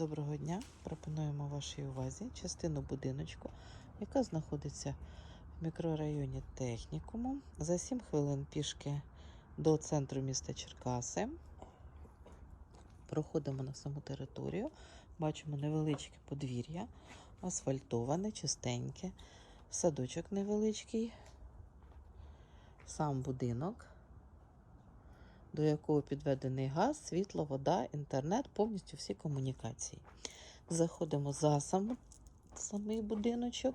Доброго дня! Пропонуємо вашій увазі частину будиночку, яка знаходиться в мікрорайоні Технікуму. За 7 хвилин пішки до центру міста Черкаси. Проходимо на саму територію. Бачимо невеличке подвір'я, асфальтоване, чистеньке, садочок невеличкий, сам будинок до якого підведений газ, світло, вода, інтернет, повністю всі комунікації. Заходимо за сам, самий будиночок.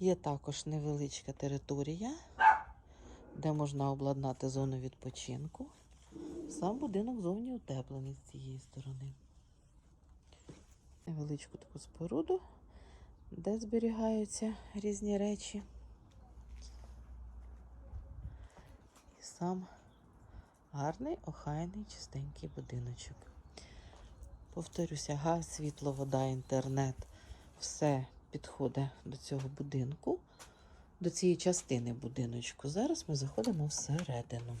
Є також невеличка територія, де можна обладнати зону відпочинку. Сам будинок зовні утеплений з цієї сторони. Невеличку таку споруду, де зберігаються різні речі. Сам гарний, охайний, чистенький будиночок. Повторюся, газ, світло, вода, інтернет все підходить до цього будинку, до цієї частини будиночку. Зараз ми заходимо всередину.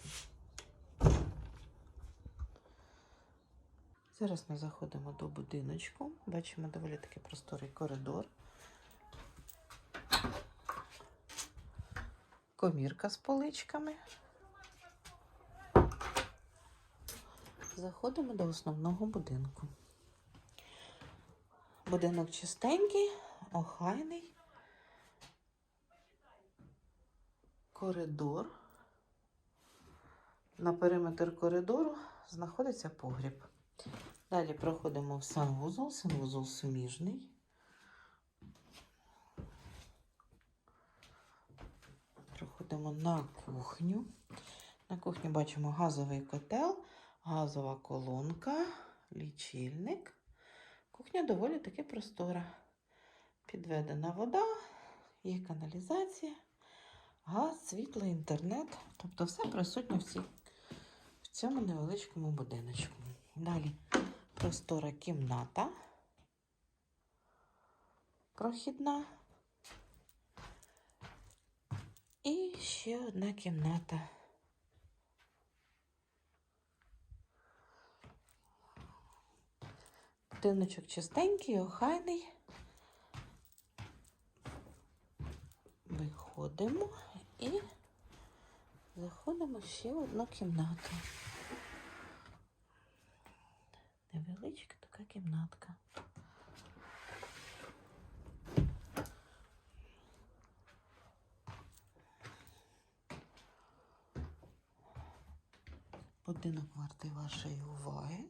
Зараз ми заходимо до будиночку. Бачимо доволі такий просторий коридор. Комірка з поличками. Заходимо до основного будинку. Будинок чистенький, охайний. Коридор. На периметр коридору знаходиться погріб. Далі проходимо в санвузол, санвузол суміжний. Проходимо на кухню. На кухні бачимо газовий котел, газова колонка, лічильник. Кухня доволі таки простора. Підведена вода, є каналізація, газ, світло, інтернет. Тобто все присутнє в, цій, в цьому невеличкому будиночку. Далі простора кімната. Прохідна. І ще одна кімната. Будиночок чистенький, охайний. Виходимо і заходимо ще в одну кімнату. Невеличка така кімнатка. Будинок вартий вашої уваги.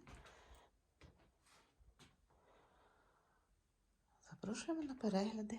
Запрошуємо на перегляди.